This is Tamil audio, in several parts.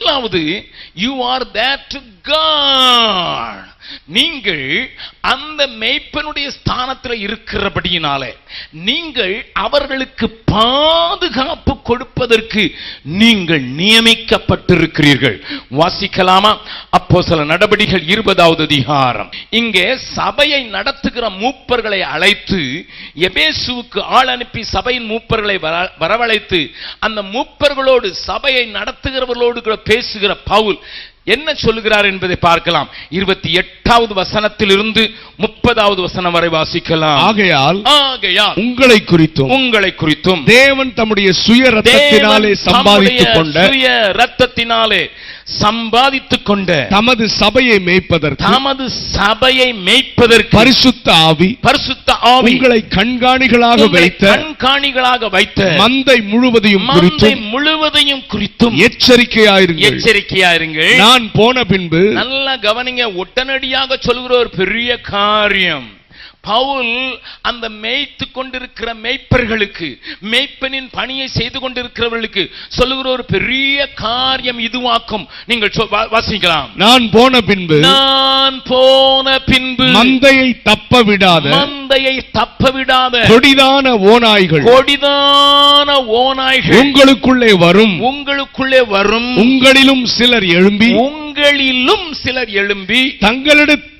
முதலாவது you are that to God நீங்கள் அந்த மெய்ப்பனுடைய ஸ்தானத்தில் இருக்கிறபடியினால நீங்கள் அவர்களுக்கு பாதுகாப்பு கொடுப்பதற்கு நீங்கள் நியமிக்கப்பட்டிருக்கிறீர்கள். வாசிக்கலாமா? அப்போ சில நடவடிக்கைகள் இருபதாவது அதிகாரம். இங்கே சபையை நடத்துகிற மூப்பர்களை அழைத்து எபேசுவுக்கு ஆள் அனுப்பி சபையின் மூப்பர்களை வர- வரவழைத்து அந்த மூப்பர்களோடு சபையை நடத்துகிறவர்களோடு கூட பேசுகிற பவுல் என்ன சொல்லுகிறார் என்பதை பார்க்கலாம். இருபத்தி எட்டாவது வசனத்திலிருந்து முப்பதாவது வசனம் வரை வாசிக்கலாம். ஆகையால் ஆகையால் உங்களை குறித்தும் உங்களை குறித்தும் தேவன் தம்முடைய சுய ரத்தத்தினாலே சம்பாதித்துக் கொண்ட சுய ரத்தத்தினாலே சம்பாதித்துக் கொண்ட தமது சபையை மேய்ப்பதற்கு தமது சபையை மேய்ப்பதற்கு பரிசுத்த ஆவி பரிசுத்த ஆவி உங்களை கண்காணிகளாக வைத்த கண்காணிகளாக வைத்த மந்தை முழுவதையும் மந்தை முழுவதையும் குறித்தும் எச்சரிக்கையாயிருங்கள். எச்சரிக்கையாயிருங்கள். நான் போன பின்பு நல்லா கவனிங்க உடனடியாக சொல்கிற ஒரு பெரிய காரியம். பவுல் அந்த மேய்த்து கொண்டிருக்கிற மேய்ப்பர்களுக்கு மேய்ப்பனின் பணியை செய்து கொண்டிருக்கிறவர்களுக்கு சொல்லுகிற ஒரு பெரிய காரியம் இதுவாக்கும். நீங்கள் வாசிக்கலாம். நான் போன பின்பு நான் போன பின்பு மந்தையை தப்ப விடாத மந்தையை தப்ப விடாத கொடிதான ஓநாய்கள் கொடிதான ஓநாய்கள் உங்களுக்குள்ளே வரும். உங்களுக்குள்ளே வரும். உங்களிலும் சிலர் எழும்பி உங்களிலும் சிலர் எழும்பி தங்களிட அஹ்,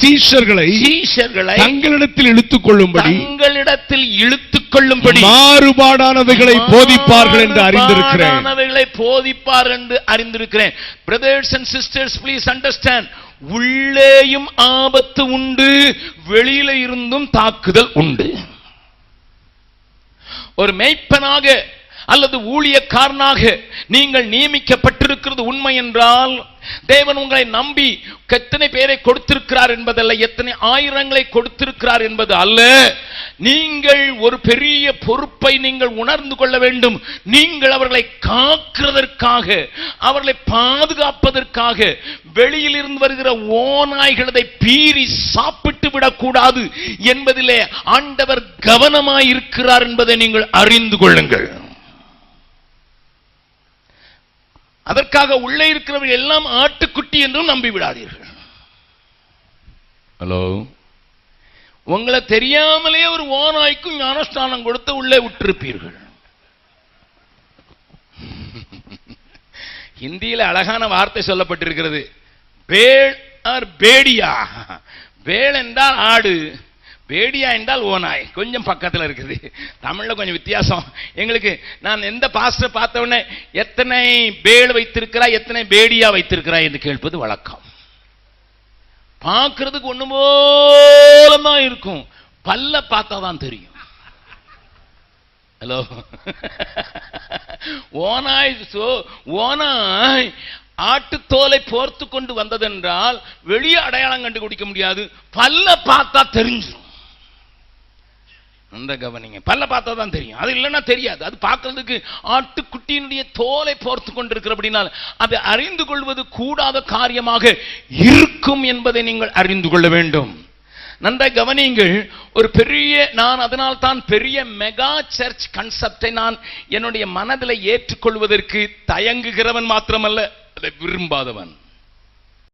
சீஷர்களை சீஷர்களை தங்களிடத்தில் இழுத்துக் கொள்ளும்படி தங்களிடத்தில் இழுத்துக் கொள்ளும்படி. மாறுபாடானவைகளை போதிப்பார்கள் என்று அறிந்திருக்கிறேன். போதிப்பார் என்று அறிந்திருக்கிறேன். Brothers and sisters please understand உள்ளேயும் ஆபத்து உண்டு வெளியில இருந்தும் தாக்குதல் உண்டு. ஒரு மெய்ப்பனாக அல்லது ஊழியக்காரனாக நீங்கள் நியமிக்கப்பட்டிருக்கிறது உண்மை என்றால் தேவன் உங்களை நம்பி எத்தனை பேரை கொடுத்திருக்கிறார் என்பதல்ல எத்தனை ஆயிரங்களை கொடுத்திருக்கிறார் என்பது அல்ல. நீங்கள் ஒரு பெரிய பொறுப்பை நீங்கள் உணர்ந்து கொள்ள வேண்டும். நீங்கள் அவர்களை காக்கிறதற்காக அவர்களை பாதுகாப்பதற்காக வெளியில் இருந்து வருகிற ஓநாய்கள் அதை பீறி சாப்பிட்டு விடக்கூடாது என்பதிலே ஆண்டவர் கவனமாயிருக்கிறார் என்பதை நீங்கள் அறிந்து கொள்ளுங்கள். அதற்காக உள்ளே இருக்கிறவர்கள் எல்லாம் ஆட்டுக்குட்டி என்றும் நம்பி விடாதீர்கள் ஹலோ உங்களை தெரியாமலே ஒரு ஓநாய்க்கும் ஞானஸ்தானம் கொடுத்து உள்ளே விட்டிருப்பீர்கள். ஹிந்தியில அழகான வார்த்தை சொல்லப்பட்டிருக்கிறது. பேள் ஆர் பேடியா பேள் என்றால் ஆடு. பேடியா என்றால் ஓனாய் கொஞ்சம் பக்கத்தில் இருக்குது. தமிழில் கொஞ்சம் வித்தியாசம். எங்களுக்கு நான் எந்த பாஸ்டர் பார்த்த உடனே எத்தனை பேடு வைத்திருக்கிறாய் எத்தனை பேடியா வைத்திருக்கிறாய் என்று கேட்பது வழக்கம். பார்க்கறதுக்கு ஒன்று போல தான் இருக்கும். பல்ல பார்த்தா தான் தெரியும். ஹலோ ஓனாய் சோ- ஓனாய் ஆட்டுத்தோலை போர்த்து கொண்டு வந்ததென்றால் வெளியே அடையாளம் கண்டுபிடிக்க முடியாது. பல்ல பார்த்தா தெரிஞ்சிடும் அந்த கவனிங்க. பல்ல பார்த்தா தான் தெரியும். அது இல்லைன்னா தெரியாது. அது பார்க்கறதுக்கு ஆட்டுக்குட்டியினுடைய தோலை போர்த்து கொண்டிருக்கிறபடினால் அதை அறிந்து கொள்வது கூடாத காரியமாக இருக்கும் என்பதை நீங்கள் அறிந்து கொள்ள வேண்டும். நன்றாய் கவனியுங்கள். ஒரு பெரிய நான் அதனால் தான் பெரிய மெகா சர்ச் கன்செப்டை நான் என்னுடைய மனதில் ஏற்றுக்கொள்வதற்கு தயங்குகிறவன் மாத்திரமல்ல அதை விரும்பாதவன்.